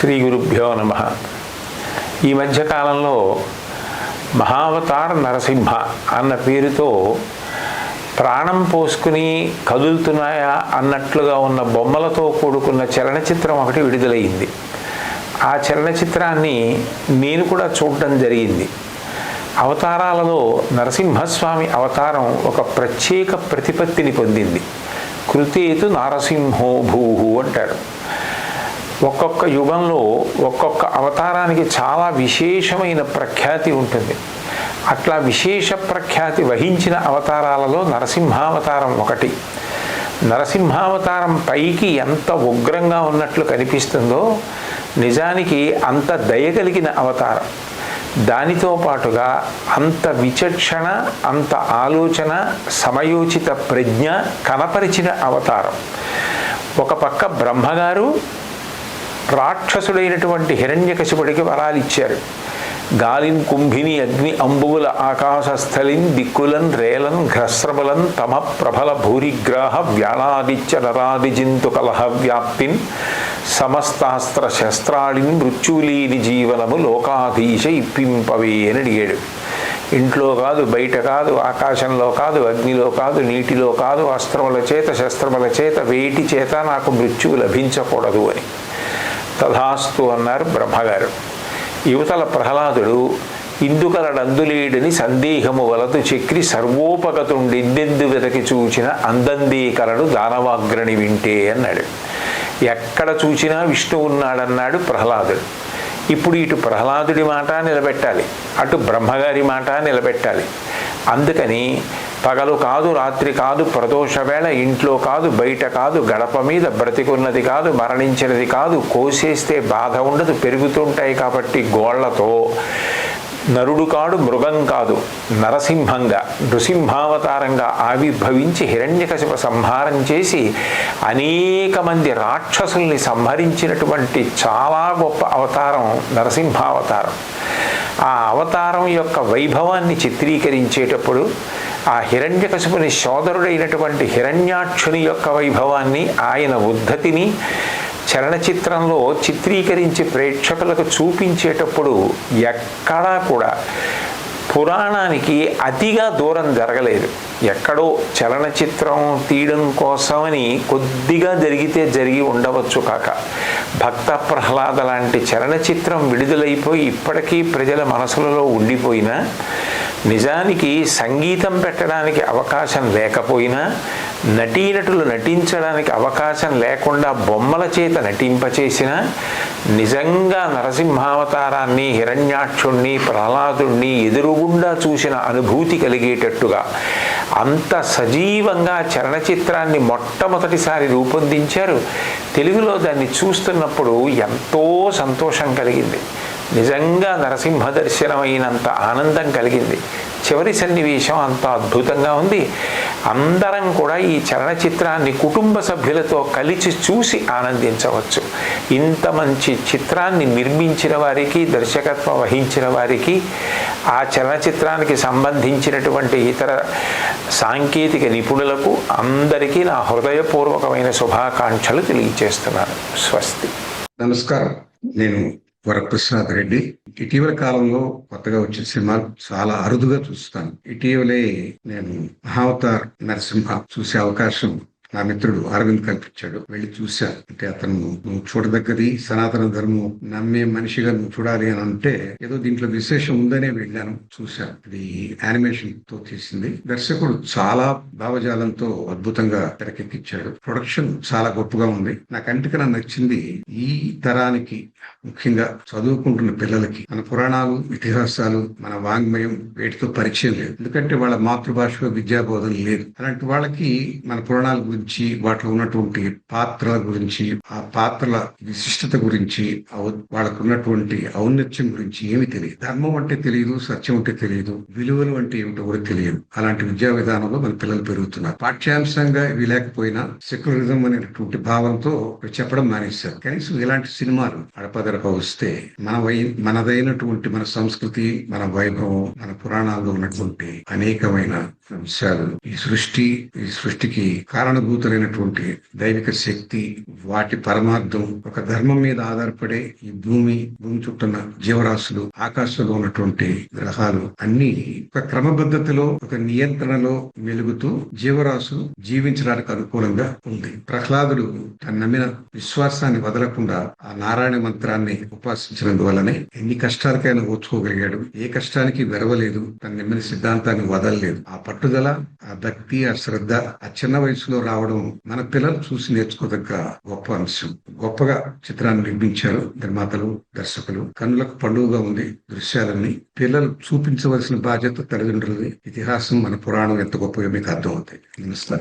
శ్రీ గురుభ్యో నమ. ఈ మధ్యకాలంలో మహావతార్ నరసింహ అన్న పేరుతో ప్రాణం పోసుకుని కదులుతున్నాయా అన్నట్లుగా ఉన్న బొమ్మలతో కూడుకున్న చలనచిత్రం ఒకటి విడుదలయ్యింది. ఆ చలనచిత్రాన్ని నేను కూడా చూడడం జరిగింది. అవతారాలలో నరసింహస్వామి అవతారం ఒక ప్రత్యేక ప్రతిపత్తిని పొందింది. కృతేతు నారసింహో భూహు అంటారు. ఒక్కొక్క యుగంలో ఒక్కొక్క అవతారానికి చాలా విశేషమైన ప్రఖ్యాతి ఉంటుంది. అట్లా విశేష ప్రఖ్యాతి వహించిన అవతారాలలో నరసింహావతారం ఒకటి. నరసింహావతారం పైకి ఎంత ఉగ్రంగా ఉన్నట్లు కనిపిస్తుందో నిజానికి అంత దయ కలిగిన అవతారం. దానితో పాటుగా అంత విచక్షణ అంత ఆలోచన సమయోచిత ప్రజ్ఞ కనపరిచిన అవతారం. ఒక పక్క బ్రహ్మగారు రాక్షసుడైనటువంటి హిరణ్యకశిపుడికి వరాలు ఇచ్చారు. గాలిన్ కుంభిని అగ్ని అంబువుల ఆకాశస్థలిన్ దిక్కులన్ రేలన్ ఘ్రస్రబలన్ తమ ప్రభల భూరిగ్రాహ వ్యాళాదిత్య నరాదిజింతు కలహ వ్యాప్తిన్ సమస్తాస్త్ర శస్త్రాళిని మృత్యులీని జీవనము లోకాధీశ ఇప్పింపవే అని అడిగాడు. ఇంట్లో కాదు బయట కాదు ఆకాశంలో కాదు అగ్నిలో కాదు నీటిలో కాదు అస్త్రముల చేత శస్త్రముల చేత వేటి చేత నాకు మృత్యువు లభించకూడదు అని. తథాస్తు అన్నారు బ్రహ్మగారు. యువతల ప్రహ్లాదుడు ఇందుకలడందులేడని సందేహము వలదు చక్రి సర్వోపగతుండెందెందు వెతకి చూచిన అందందీకలను దానవాగ్రణి వింటే అన్నాడు. ఎక్కడ చూచినా విష్ణు ఉన్నాడన్నాడు ప్రహ్లాదుడు. ఇప్పుడు ఇటు ప్రహ్లాదుడి మాట నిలబెట్టాలి అటు బ్రహ్మగారి మాట నిలబెట్టాలి. అందుకని పగలు కాదు రాత్రి కాదు ప్రదోష వేళ ఇంట్లో కాదు బయట కాదు గడప మీద బ్రతికున్నది కాదు మరణించినది కాదు కోసేస్తే బాధ ఉండదు పెరుగుతుంటాయి కాబట్టి గోళ్ళతో. నరుడు కాడు మృగం కాదు నరసింహంగా నృసింహావతారంగా ఆవిర్భవించి హిరణ్యకశిప సంహారం చేసి అనేక మంది రాక్షసుల్ని సంహరించినటువంటి చాలా గొప్ప అవతారం నరసింహావతారం. ఆ అవతారం యొక్క వైభవాన్ని చిత్రీకరించేటప్పుడు ఆ హిరణ్యకశిపుని సోదరుడైనటువంటి హిరణ్యాక్షుని యొక్క వైభవాన్ని ఆయన ఉద్ధతిని చలనచిత్రంలో చిత్రీకరించి ప్రేక్షకులకు చూపించేటప్పుడు ఎక్కడా కూడా పురాణానికి అతిగా దూరం జరగలేదు. ఎక్కడో చలనచిత్రం తీయడం కోసమని కొద్దిగా జరిగితే జరిగి ఉండవచ్చు కాక. భక్త ప్రహ్లాద లాంటి చలనచిత్రం విడుదలైపోయి ఇప్పటికీ ప్రజల మనసులలో ఉండిపోయినా నిజానికి సంగీతం పెట్టడానికి అవకాశం లేకపోయినా నటీనటులు నటించడానికి అవకాశం లేకుండా బొమ్మల చేత నటింపచేసిన నిజంగా నరసింహావతారాన్ని హిరణ్యాక్షుణ్ణి ప్రహ్లాదుణ్ణి ఎదురుగుండా చూసిన అనుభూతి కలిగేటట్టుగా అంత సజీవంగా చలనచిత్రాన్ని మొట్టమొదటిసారి రూపొందించారు. తెలుగులో దాన్ని చూస్తున్నప్పుడు ఎంతో సంతోషం కలిగింది. నిజంగా నరసింహ దర్శనం అయినంత ఆనందం కలిగింది. చివరి సన్నివేశం అంత అద్భుతంగా ఉంది. అందరం కూడా ఈ చలనచిత్రాన్ని కుటుంబ సభ్యులతో కలిసి చూసి ఆనందించవచ్చు. ఇంత మంచి చిత్రాన్ని నిర్మించిన వారికి దర్శకత్వం వహించిన వారికి ఆ చలనచిత్రానికి సంబంధించినటువంటి ఇతర సాంకేతిక నిపుణులకు అందరికీ నా హృదయపూర్వకమైన శుభాకాంక్షలు తెలియజేస్తున్నాను. స్వస్తి. నమస్కారం. నేను వరప్రసాద్ రెడ్డి. ఇటీవల కాలంలో కొత్తగా వచ్చిన సినిమాలు చాలా అరుదుగా చూస్తాను. ఇటీవలే నేను మహావతార్ నరసింహ చూసే అవకాశం నా మిత్రుడు అరవింద్ కల్పించాడు. వెళ్ళి చూశా. అంటే అతను నువ్వు చూడదగ్గది సనాతన ధర్మం నమ్మే మనిషిగా నువ్వు చూడాలి అని అంటే ఏదో దీంట్లో విశేషం ఉందనే వెళ్ళాను చూశా. ఇది యానిమేషన్తో తీసింది దర్శకుడు చాలా భావజాలంతో అద్భుతంగా తెరకెక్కించాడు. ప్రొడక్షన్ చాలా గొప్పగా ఉంది. నా కంటికి నచ్చింది ఈ తరానికి ముఖ్యంగా చదువుకుంటున్న పిల్లలకి మన పురాణాలు ఇతిహాసాలు మన వాంగ్మయం వీటితో పరిచయం లేదు. ఎందుకంటే వాళ్ళ మాతృభాషలో విద్యా బోధన లేదు. అలాంటి వాళ్ళకి మన పురాణాల గురించి వాటిలో ఉన్నటువంటి పాత్రల గురించి ఆ పాత్రల విశిష్టత గురించి వాళ్ళకు ఉన్నటువంటి ఔన్నత్యం గురించి ఏమి తెలియదు. ధర్మం అంటే తెలియదు సత్యం అంటే తెలియదు విలువలు అంటే ఏమిటో కూడా తెలియదు. అలాంటి విద్యా విధానంలో మన పిల్లలు పెరుగుతున్నారు. పాఠ్యాంశంగా ఇవి లేకపోయినా సెక్యులరిజం అనేటువంటి భావంతో చెప్పడం మానేశారు. కనీసం ఇలాంటి సినిమాలు అడపద గనక వస్తే మన వై మనదైనటువంటి మన సంస్కృతి మన వైభవం మన పురాణాల్లో ఉన్నటువంటి అనేకమైన అంశాలు ఈ సృష్టి ఈ సృష్టికి కారణభూతులైనటువంటి దైవిక శక్తి వాటి పరమార్థం ఒక ధర్మం మీద ఆధారపడే ఈ భూమి భూమి చుట్టూన్న జీవరాశులు ఆకాశంలో ఉన్నటువంటి గ్రహాలు అన్ని ఒక క్రమబద్ధతలో ఒక నియంత్రణలో వెలుగుతూ జీవరాశులు జీవించడానికి అనుకూలంగా ఉంది. ప్రహ్లాదుడు తను నమ్మిన విశ్వాసాన్ని వదలకుండా ఆ నారాయణ మంత్రాన్ని ఉపాసించినందువల్లనే ఎన్ని కష్టాలకైనా ఓర్చుకోగలిగాడు ఏ కష్టానికి వెరవలేదు తన నమ్మిన సిద్ధాంతాన్ని వదలలేదు. ఆ పట్టుదల ఆ భక్తి ఆ శ్రద్ధ ఆ చిన్న వయసులో రావడం మన పిల్లలు చూసి నేర్చుకోదగ్గ గొప్ప అంశం. గొప్పగా చిత్రాన్ని నిర్మించారు నిర్మాతలు దర్శకులు. కన్నులకు పండుగగా ఉంది దృశ్యాలన్నీ పిల్లలు చూపించవలసిన బాధ్యత తల్లిదండ్రులది. ఇతిహాసం మన పురాణం ఎంత గొప్పగా మీకు అర్థం అవుతాయి నమస్కారం.